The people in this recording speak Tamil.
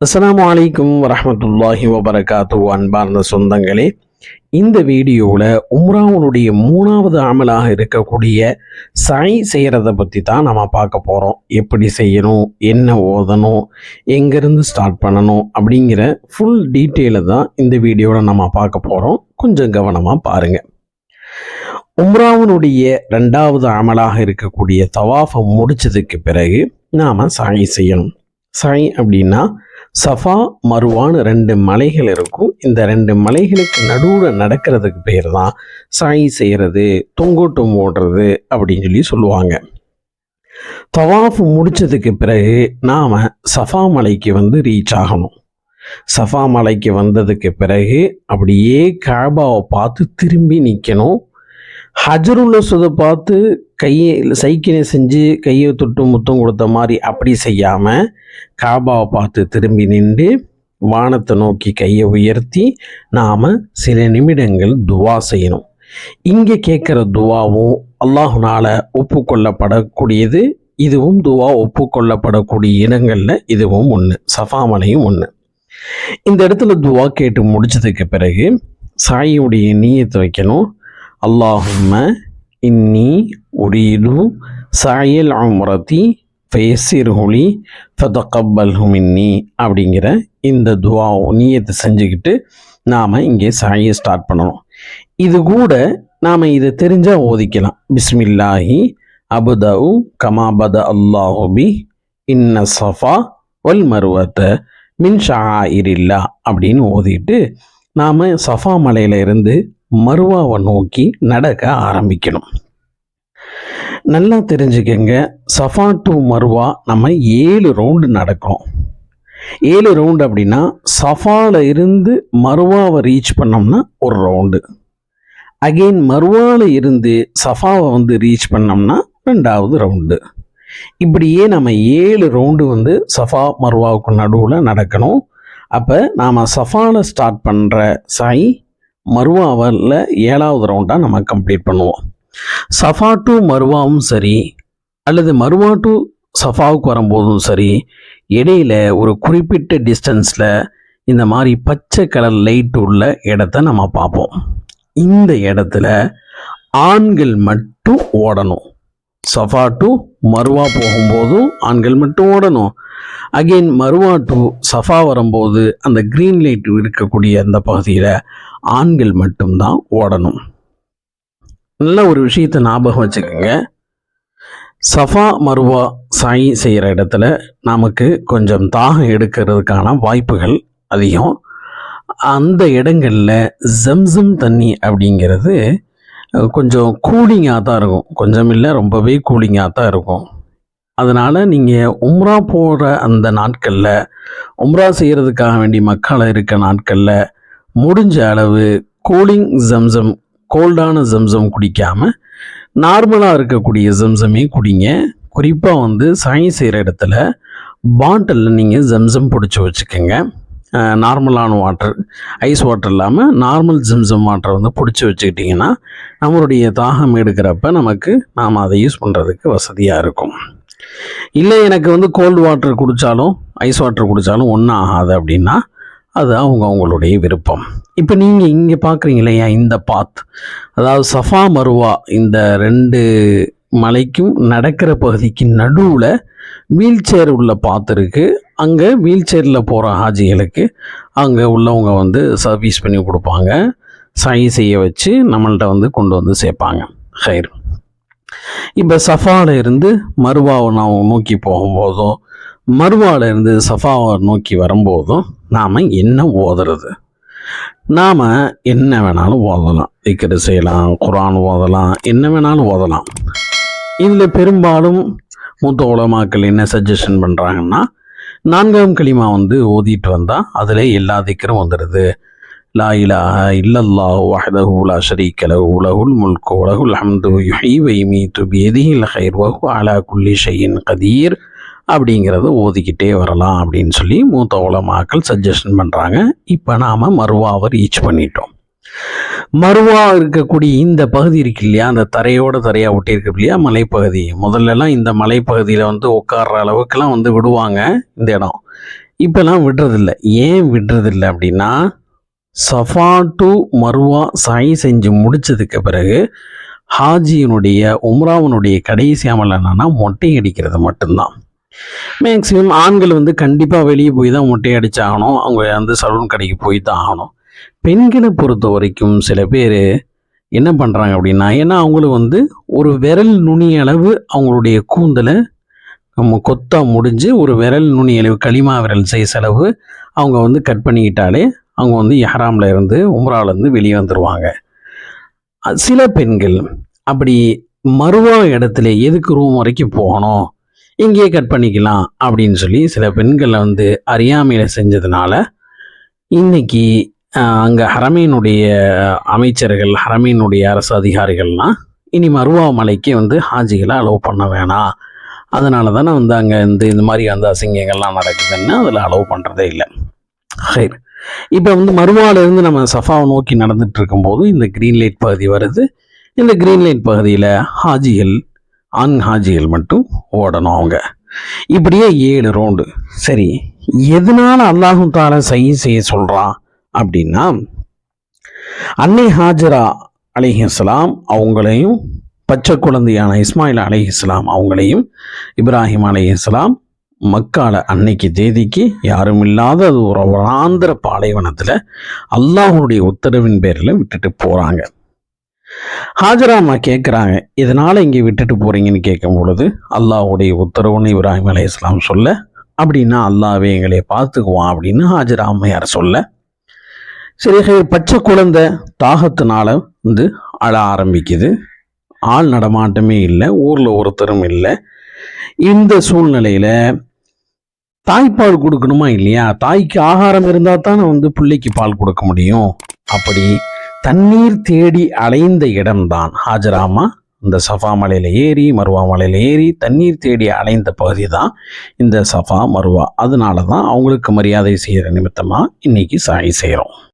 அஸ்லாம் வலைக்கும் வரமத்துல்லாஹி வபரகாத்து அன்பார்ந்த சொந்தங்களே இந்த வீடியோவில் உம்ராவனுடைய மூணாவது அமலாக இருக்கக்கூடிய சாய் செய்கிறத பற்றி தான் நம்ம பார்க்க போகிறோம் எப்படி செய்யணும் என்ன ஓதணும் எங்கேருந்து ஸ்டார்ட் பண்ணணும் அப்படிங்கிற ஃபுல் டீட்டெயிலை தான் இந்த வீடியோவில் நம்ம பார்க்க போகிறோம் கொஞ்சம் கவனமாக பாருங்கள் உம்ராவனுடைய ரெண்டாவது அமலாக இருக்கக்கூடிய தவாஃபை முடிச்சதுக்கு பிறகு நாம் சாய் செய்யணும். சாய் அப்படின்னா சஃபா மருவான்னு ரெண்டு மலைகள் இருக்கும். இந்த ரெண்டு மலைகளுக்கு நடுவில் நடக்கிறதுக்கு பேர் தான் சாய் செய்கிறது தொங்கோட்டம் ஓடுறது அப்படின்னு சொல்லி சொல்லுவாங்க. தவாஃப் முடித்ததுக்கு பிறகு நாம் சஃபா மலைக்கு வந்து ரீச் ஆகணும். சஃபா மலைக்கு வந்ததுக்கு பிறகு அப்படியே காபாவை பார்த்து திரும்பி நிற்கணும் ஹஜருள்ள அஸ்வதை பார்த்து கையை சைக்கினை செஞ்சு கையை தொட்டு முத்தம் கொடுத்த மாதிரி அப்படி செய்யாமல் காபாவை பார்த்து திரும்பி நின்று வானத்தை நோக்கி கையை உயர்த்தி நாம் சில நிமிடங்கள் துவா செய்யணும். இங்கே கேட்குற துவாவும் அல்லாஹுனால ஒப்புக்கொள்ளப்படக்கூடியது இதுவும் துவா ஒப்புக்கொள்ளப்படக்கூடிய இடங்களில் இதுவும் ஒன்று சஃபாமலையும் ஒன்று இந்த இடத்துல துவா கேட்டு முடிச்சதுக்கு பிறகு சாயியுடைய நீயத்தை வைக்கணும். அல்லாஹும்ம இன்னி உரீது சாயல் உம்ரதி ஃபயசிர்ஹுலி ஃபதகப்பல்ஹு ஹுமின்னி அப்படிங்கிற இந்த துவா நீயத்தை செஞ்சுக்கிட்டு நாம் இங்கே சாயை ஸ்டார்ட் பண்ணணும். இது கூட நாம் இதை தெரிஞ்சால் ஓதிக்கலாம். பிஸ்மில்லாஹி அபுதவு கமாபத அல்லாஹுபி இன்ன சஃபா வல் மருவத்த மின் ஷாயிரில்லா அப்படின்னு ஓதிட்டு நாம் சஃபா மலையில் இருந்து மறுவாவை நோக்கி நடக்க ஆரம்பிக்கணும். நல்லா தெரிஞ்சுக்கங்க சஃபா டு மருவா நம்ம ஏழு ரவுண்டு நடக்கிறோம் ஏழு ரவுண்டு அப்படின்னா சஃபாவில் இருந்து மருவாவை ரீச் பண்ணோம்னா ஒரு ரவுண்டு அகெயின் மருவாவில் இருந்து சஃபாவை வந்து ரீச் பண்ணோம்னா ரெண்டாவது ரவுண்டு இப்படியே நம்ம ஏழு ரவுண்டு வந்து சஃபா மருவாவுக்கு நடுவில் நடக்கணும். அப்போ நாம் சஃபாவில் ஸ்டார்ட் பண்ணுற சாய் மருவாவில் ஏழாவது ரவுண்டாக நம்ம கம்ப்ளீட் பண்ணுவோம். சஃபா டு மருவாவும் சரி அல்லது மருவா டு சஃபாவுக்கு வரும்போதும் சரி இடையில ஒரு குறிப்பிட்ட டிஸ்டன்ஸில் இந்த மாதிரி பச்சை கலர் லைட் உள்ள இடத்த நம்ம பார்ப்போம். இந்த இடத்துல ஆண்கள் மட்டும் ஓடணும். சஃபா டு மருவா போகும்போதும் ஆண்கள் மட்டும் ஓடணும். அகெயின் மருவா டு சஃபா வரும்போது அந்த க்ரீன் லைட் இருக்கக்கூடிய அந்த பகுதியில் ஆண்கள் மட்டும்தான் ஓடணும். நல்ல ஒரு விஷயத்தை ஞாபகம் வச்சுக்கோங்க. சஃபா மருவா சாய் செய்கிற இடத்துல நமக்கு கொஞ்சம் தாகம் எடுக்கிறதுக்கான வாய்ப்புகள் அதிகம். அந்த இடங்களில் ஜம்சம் தண்ணி அப்படிங்கிறது கொஞ்சம் கூலிங்காக தான் இருக்கும். கொஞ்சம் இல்லை ரொம்பவே கூலிங்காக தான் இருக்கும். அதனால் நீங்கள் உம்ரா போகிற அந்த நாட்களில் உம்ரா செய்கிறதுக்காக வேண்டி மக்களை இருக்க நாட்களில் முடிஞ்ச அளவு கூலிங் ஜம்சம் கோல்டான ஜம்சம் குடிக்காமல் நார்மலாக இருக்கக்கூடிய ஜம்சமே குடிங்க. குறிப்பாக வந்து சாய் செய்கிற இடத்துல பாட்டிலில் நீங்கள் ஜம்சம் பிடிச்சி வச்சுக்கோங்க. நார்மலான வாட்டர் ஐஸ் வாட்டர் இல்லாமல் நார்மல் ஜிம்சம் வாட்டர் வந்து பிடிச்சி வச்சுக்கிட்டிங்கன்னா நம்மளுடைய தாகம் எடுக்கிறப்ப நமக்கு நாம் அதை யூஸ் பண்ணுறதுக்கு வசதியாக இருக்கும். இல்லை எனக்கு வந்து கோல்டு வாட்டர் குடித்தாலும் ஐஸ் வாட்டர் குடித்தாலும் ஒன்றும் ஆகாது அப்படின்னா அது அவங்க அவங்களுடைய விருப்பம். இப்போ நீங்கள் இங்கே பார்க்குறீங்க இல்லையா இந்த பாத் அதாவது சஃபா மருவா இந்த ரெண்டு மலைக்கும் நடக்கிற பகுதிக்கு நடுவில் வீல் சேர் உள்ள பாத் இருக்குது அங்கே வீல் சேரில் போகிற ஹாஜிகளுக்கு அங்கே உள்ளவங்க வந்து சர்வீஸ் பண்ணி கொடுப்பாங்க. சை செய்ய வச்சு நம்மள்கிட்ட வந்து கொண்டு வந்து சேர்ப்பாங்க. ஹைர் இப்போ சஃபாவில் இருந்து மறுவாவை நாம் நோக்கி போகும்போதும் மறுவாவில் இருந்து சஃபாவை நோக்கி வரும்போதும் நாம் என்ன ஓதுறது? நாம் என்ன வேணாலும் ஓதலாம். திக்கரு செய்யலாம் குரான் ஓதலாம் என்ன வேணாலும் ஓதலாம். இதில் பெரும்பாலும் மூத்த உலமாக்கள் என்ன சஜஷன் பண்ணுறாங்கன்னா நான்காம் களிமா வந்து ஓதிட்டு வந்தால் அதில் எல்லா திக்கரும் வந்துடுது லா இலா இல்லல்லா வஹதஹு லா ஷரீக்க லஹு முல்கு உலகுல் ஹம்து யுஹ்யி வ யுமீத்து பியதிஹில் கைர் வஹு அலா குல்லி ஷையின் கதீர் அப்படிங்கிறத ஓதிக்கிட்டே வரலாம் அப்படின்னு சொல்லி மூத்த உலமாக்கள் சஜஷன் பண்ணுறாங்க இப்போ நாம் மறுவாவை ரீச் பண்ணிட்டோம். மருவா இருக்கக்கூடிய இந்த பகுதி இருக்கு இல்லையா? அந்த தரையோட தரையாக ஒட்டியிருக்கு இல்லையா? மலைப்பகுதி. முதல்லலாம் இந்த மலைப்பகுதியில் வந்து உட்கார்ற அளவுக்குலாம் வந்து விடுவாங்க இந்த இடம். இப்போலாம் விடுறதில்ல. ஏன் விடுறதில்ல அப்படின்னா சஃபா டு மருவா சாய் செஞ்சு முடிச்சதுக்கு பிறகு ஹாஜியினுடைய உம்ராவனுடைய கடைசி அமல் என்னன்னா மொட்டை அடிக்கிறது மட்டும்தான். மேக்ஸிமம் ஆண்கள் வந்து கண்டிப்பாக வெளியே போய் தான் மொட்டை அடித்தாகணும் அவங்க வந்து சலூன் கடைக்கு போய் தான் ஆகணும். பெண்களை பொறுத்த வரைக்கும் சில பேர் என்ன பண்ணுறாங்க அப்படின்னா ஏன்னா அவங்களும் வந்து ஒரு விரல் நுனி அளவு அவங்களுடைய கூந்தலை நம்ம கொத்தாக முடிஞ்சு ஒரு விரல் நுனி அளவு களிமா விரல் சைஸ் அளவு அவங்க வந்து கட் பண்ணிக்கிட்டாலே அவங்க வந்து யஹராமில் இருந்து உம்ராலேருந்து வெளியே வந்துடுவாங்க சில பெண்கள் அப்படி மறுவா இடத்துல எதுக்கு ரூம் வரைக்கும் போகணும் இங்கேயே கட் பண்ணிக்கலாம் அப்படின்னு சொல்லி சில பெண்களை வந்து அறியாமையில் செஞ்சதுனால இன்னைக்கு அங்கே ஹரமீனுடைய அமைச்சர்கள் ஹரமீனுடைய அரசு அதிகாரிகள்லாம் இனி மருவா மலைக்கு வந்து ஹாஜிகளை அலோவ் பண்ண வேணாம். அதனால தானே வந்து அங்கே இந்த இந்த மாதிரி அந்த அசிங்கங்கள்லாம் நடக்குதுன்னு அதில் அலோவ் பண்ணுறதே இல்லை. சரி இப்போ வந்து மறுவாலேருந்து நம்ம சஃபாவை நோக்கி நடந்துட்டு இருக்கும்போது இந்த க்ரீன் லைட் பகுதி வருது. இந்த க்ரீன் லைட் பகுதியில் ஹாஜிகள் ஆண் ஹாஜிகள் மட்டும் ஓடணும் அவங்க. இப்படியே ஏழு ரவுண்டு சரி எதனால் அல்லாஹும் தாலா சை செய்ய சொல்கிறான் அப்படின்னா அன்னை ஹாஜரா அலிஹிஸ்லாம் அவங்களையும் பச்சை குழந்தையான இஸ்மாயில் அலிஹிஸ்லாம் அவங்களையும் இப்ராஹிம் அலிஹிஸ்லாம் மக்கால அன்னைக்கு தேதிக்கு யாரும் இல்லாத அது ஒரு வராந்திர பாலைவனத்தில் அல்லாஹ்வுடைய உத்தரவின் பேரில் விட்டுட்டு போகிறாங்க ஹாஜரா அம்மா கேட்குறாங்க இதனால் இங்கே விட்டுட்டு போகிறீங்கன்னு கேட்கும் பொழுது அல்லாஹுடைய உத்தரவுன்னு இப்ராஹிம் அலையாம் சொல்ல அப்படின்னா அல்லாவே எங்களை பார்த்துக்குவான் அப்படின்னு ஹாஜரா சொல்ல சரி பச்சை குழந்தை தாகத்தினால வந்து அழ ஆரம்பிக்குது. ஆள் நடமாட்டமே இல்லை ஊரில் ஒருத்தரும் இல்லை. இந்த சூழ்நிலையில் தாய்ப்பால் கொடுக்கணுமா இல்லையா? தாய்க்கு ஆகாரம் இருந்தால் தானே வந்து பிள்ளைக்கு பால் கொடுக்க முடியும். அப்படி தண்ணீர் தேடி அலைந்த இடம்தான் ஹாஜராமா. இந்த சஃபா மலையில் ஏறி மருவா மலையில் ஏறி தண்ணீர் தேடி அலைந்த பகுதி தான் இந்த சஃபா மருவா. அதனால தான் அவங்களுக்கு மரியாதை செய்கிற நிமித்தமாக இன்றைக்கி சாய் செய்கிறோம்